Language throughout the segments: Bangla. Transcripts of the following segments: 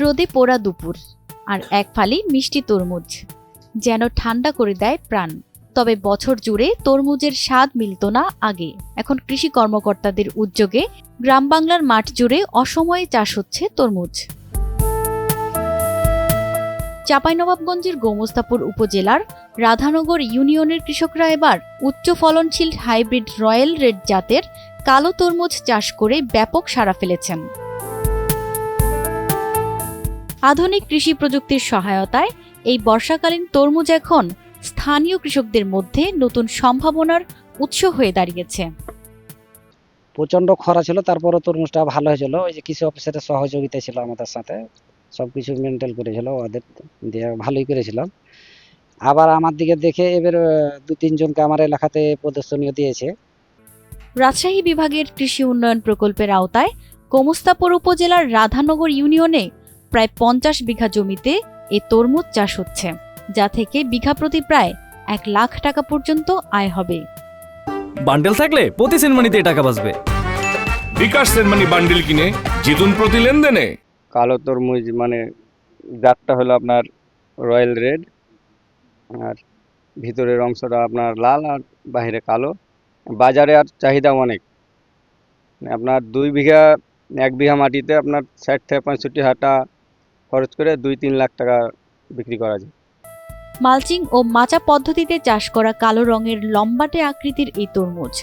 রোদে পোড়া দুপুর আর এক ফালি মিষ্টি তরমুজ, যেন ঠান্ডা করে দেয় প্রাণ। তবে বছর জুড়ে তরমুজের স্বাদ মিলত না আগে। এখন কৃষি কর্মকর্তাদের উদ্যোগে গ্রাম বাংলার মাঠ জুড়ে অসময়ে চাষ হচ্ছে তরমুজ। চাঁপাইনবাবগঞ্জের গোমস্তাপুর উপজেলার রাধানগর ইউনিয়নের কৃষকরা এবার উচ্চ ফলনশীল হাইব্রিড রয়্যাল রেড জাতের কালো তরমুজ চাষ করে ব্যাপক সাড়া ফেলেছেন। আধুনিক কৃষি প্রযুক্তির সহায়তায় এই বর্ষাকালীন তরমুজ এখন স্থানীয় কৃষকদের মধ্যে নতুন সম্ভাবনার উৎস হয়ে দাঁড়িয়েছে। প্রচণ্ড খরা ছিল তারপরে তরমুজটা ভালো হয়েছিল। ওই যে কৃষি অফিসারের সহযোগিতা ছিল আমাদের সাথে। সব কিছু মেনটেন করেছিল ওদের দিয়ে ভালোই করেছিলাম। আবার আমার দিকে দেখে এবার দু তিনজনকে আমার এলাকাতে প্রদর্শনীয় দিয়েছে। রাজশাহী বিভাগের কৃষি উন্নয়ন প্রকল্পের আওতায় গোমস্তাপুর উপজেলার রাধানগর ইউনিয়নে প্রায় পঞ্চাশ বিঘা জমিতে এ তরমুজ চাষ হচ্ছে যা থেকে বিঘা প্রতি প্রায় এক লাখ টাকা পর্যন্ত আয় হবে। বান্ডেল থাকলে প্রতি সেনমানিতে টাকা বাঁচবে। বিকাশ সেনমানি বান্ডিল কিনে জিতুন প্রতি লেনদেনে। কালো তরমুজ মানে জাতটা হলো আপনার রয়্যাল রেড আর ভিতরের অংশটা আপনার লাল আর বাহিরে কালো। বাজারে আর চাহিদা অনেক। মানে আপনার দুই বিঘা এক বিঘা মাটিতে আপনার ষাট থেকে পঁয়ষট্টি হাটা খরচ করে দুই তিন লাখ টাকা বিক্রি করা যায়। মালচিং ও মাচা পদ্ধতিতে চাষ করা কালো রঙের লম্বাটে আকৃতির এই তরমুজ।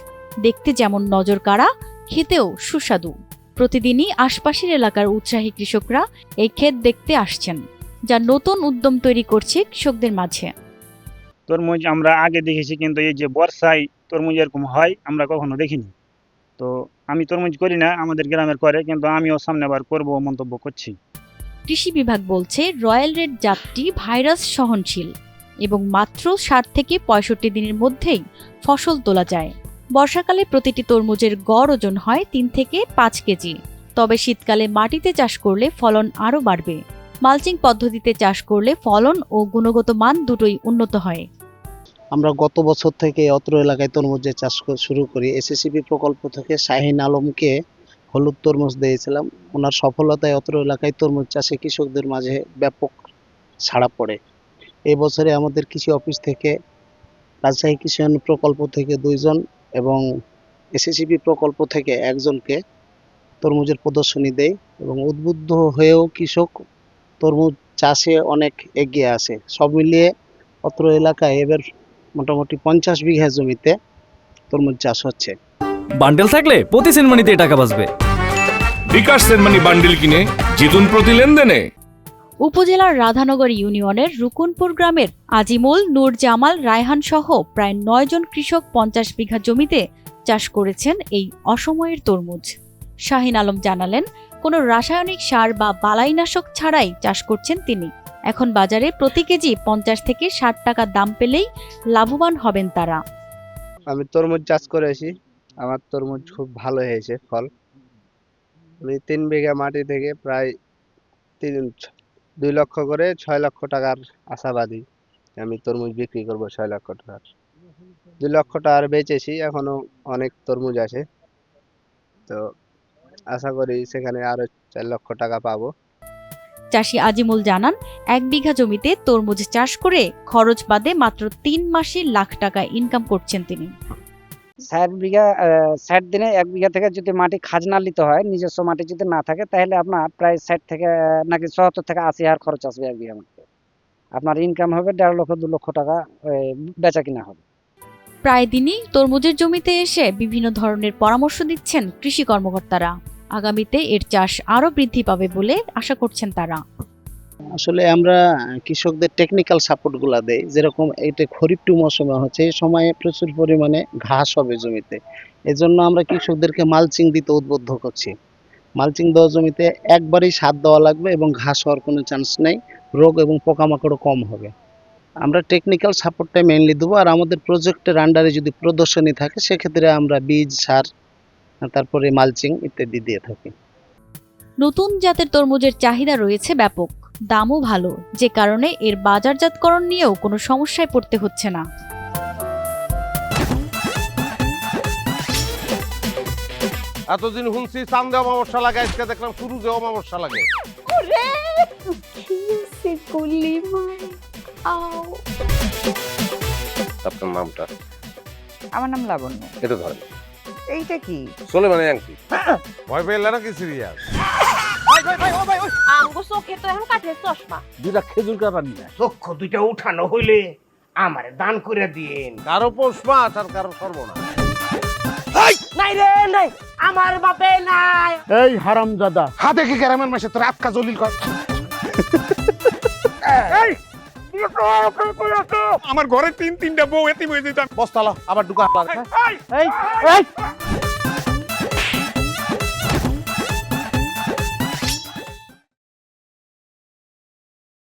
দেখতে যেমন নজর কাড়া খেতেও সুস্বাদু। প্রতিদিনই আশপাশের এলাকার উৎসাহী কৃষকরা এই ক্ষেত দেখতে আসছেন যা নতুন উদ্যম তৈরি করছে কৃষকদের মাঝে। তরমুজ আমরা আগে দেখেছি কিন্তু এই যে বর্ষায় তরমুজ এরকম হয় আমরা কখনো দেখিনি। তো আমি তরমুজ করি না আমাদের গ্রামের করে কিন্তু আমিও সামনেবার করব মন্তব্য করছি। কৃষি বিভাগ বলছে, রয়্যাল রেড জাতটি ভাইরাস সহনশীল এবং মাত্র ষাট থেকে পঁয়ষট্টি দিনের মধ্যেই ফসল তোলা যায়। বর্ষাকালে প্রতিটি তরমুজের গড় ওজন হয় তিন থেকে পাঁচ কেজি। তবে শীতকালে মাটিতে চাষ করলে ফলন আরও বাড়বে। মালচিং পদ্ধতিতে চাষ করলে ফলন ও গুণগত মান দুটোই উন্নত হয়। আমরা গত বছর থেকে অত্র এলাকায় তরমুজের চাষ শুরু করি। এসএসসিপি প্রকল্প থেকে শাহিন আলমকে হলুদ তরমুজ দিয়েছিলাম। ওনার সফলতায় অত্র এলাকায় তরমুজ চাষে কৃষকদের মাঝে ব্যাপক সাড়া পড়ে। এই বছরে আমাদের কৃষি অফিস থেকে রাজশাহী কৃষি প্রকল্প থেকে দুইজন এবং এসএসসিপি প্রকল্প থেকে একজনকে তরমুজের প্রদর্শনী দেয় এবং উদ্বুদ্ধ হয়েও কৃষক তরমুজ চাষে অনেক এগিয়ে আসে। সব মিলিয়ে অত্র এলাকায় এবার মোটামুটি পঞ্চাশ বিঘা জমিতে তরমুজ চাষ হচ্ছে। বান্ডেল থাকলে প্রতি সেনমানিতে টাকা বাঁচবে। বিকাশ সেনমানি বান্ডিল কিনে জিতুন প্রতি লেনদেনে। উপজেলার রাধানগর ইউনিয়নের রুকুনপুর গ্রামের আজিমুল নূর জামাল রায়হান সহ প্রায় নয় জন কৃষক পঞ্চাশ বিঘা জমিতে চাষ করেছেন এই অসময়ের তরমুজ। শাহিন আলম জানালেন কোনো রাসায়নিক সার বা বালাইনাশক ছাড়াই চাষ করছেন তিনি। এখন বাজারে প্রতি কেজি পঞ্চাশ থেকে ষাট টাকা দাম পেলেই লাভবান হবেন তারা। আমি তরমুজ চাষ করেছি আমার তরমুজ খুব ভালো হয়েছে, ফল। আমি তিন বিঘা মাটি থেকে প্রায় তিন, দুই লক্ষ করে ছয় লক্ষ টাকার আশাবাদী আমি তরমুজ বিক্রি করব ছয় লক্ষ টাকার। দুই লক্ষ টাকার বেচেছি, এখনও অনেক তরমুজ আছে। তো আশা করি সেখানে আরও চার লক্ষ টাকা পাবো। চাষি আজিমুল জানান, এক বিঘা জমিতে তরমুজ চাষ করে খরচ বাদে মাত্র তিন মাসে লাখ টাকা ইনকাম করছেন তিনি। ষাট বিঘা ষাট দিনে এক বিঘা থেকে যদি মাটি খাজনা নিতে হয়, নিজস্ব মাটি যদি না থাকে, তাহলে আপনার প্রায় ষাট থেকে, নাকি সত্তর থেকে আশি হাজার খরচ আসবে এক বিঘা মাটিতে আপনার ইনকাম হবে দেড় লক্ষ, দু লক্ষ টাকা বেচা কিনা হবে। প্রায় দিনই তরমুজের জমিতে এসে বিভিন্ন ধরনের পরামর্শ দিচ্ছেন কৃষি কর্মকর্তারা। আগামীতে এর চাষ আরও বৃদ্ধি পাবে বলে আশা করছেন তারা। আসলে আমরা কৃষকদের টেকনিক্যাল সাপোর্টগুলো দেই। যেরকম এটা খরিফ টু মৌসুমে হচ্ছে, এই সময়ে প্রচুর পরিমাণে ঘাস হবে জমিতে। এজন্য আমরা কৃষকদেরকে মালচিং দিতে উদ্বুদ্ধ করছি। মালচিং দেওয়া জমিতে একবারই সার দেওয়া লাগবে এবং ঘাস হওয়ার কোনো চান্স নেই। রোগ এবং পোকামাকড়ও কম হবে। আমরা টেকনিক্যাল সাপোর্টটা মেইনলি দেবো। আর আমাদের প্রজেক্টের আন্ডারে যদি প্রদর্শনী থাকে, সেক্ষেত্রে আমরা বীজ, সার, তারপরে মালচিং ইত্যাদি দিয়ে থাকি। নতুন জাতের তরমুজের চাহিদা রয়েছে ব্যাপক। দামও ভালো যে কারণে এর বাজারজাতকরণ নিয়েও কোনো সমস্যায় পড়তে হচ্ছে না। এতদিন শুনছি চান্দে অমাবস্যা লাগে আজকে দেখলাম শুরুতে অমাবস্যা লাগে। আপনার নামটা? আমার নাম লাবণ্য। এটা ধরেন। এইটা কি? চলে মানে আংটি ভয় পেলে নাকি সিরিয়াস তো এখন কাঠের চশমা। দুটা খেজুর কাটা নিয়ে চক্ষু দুইটা উঠানো হইলে আমারে দান করে দিন কারও পোষ মাছ আর কারও সর্বনা নাই রে নাই। আমার বাপে নাই। এই হারামজাদা। হাতে কি গ্রামের মাসে তোর আটকা জলিল কর। আমার ঘরে তিন তিনটা বউ এতিম হয়ে যেতাম বস্তালা আবার ঢুকা। এই এই।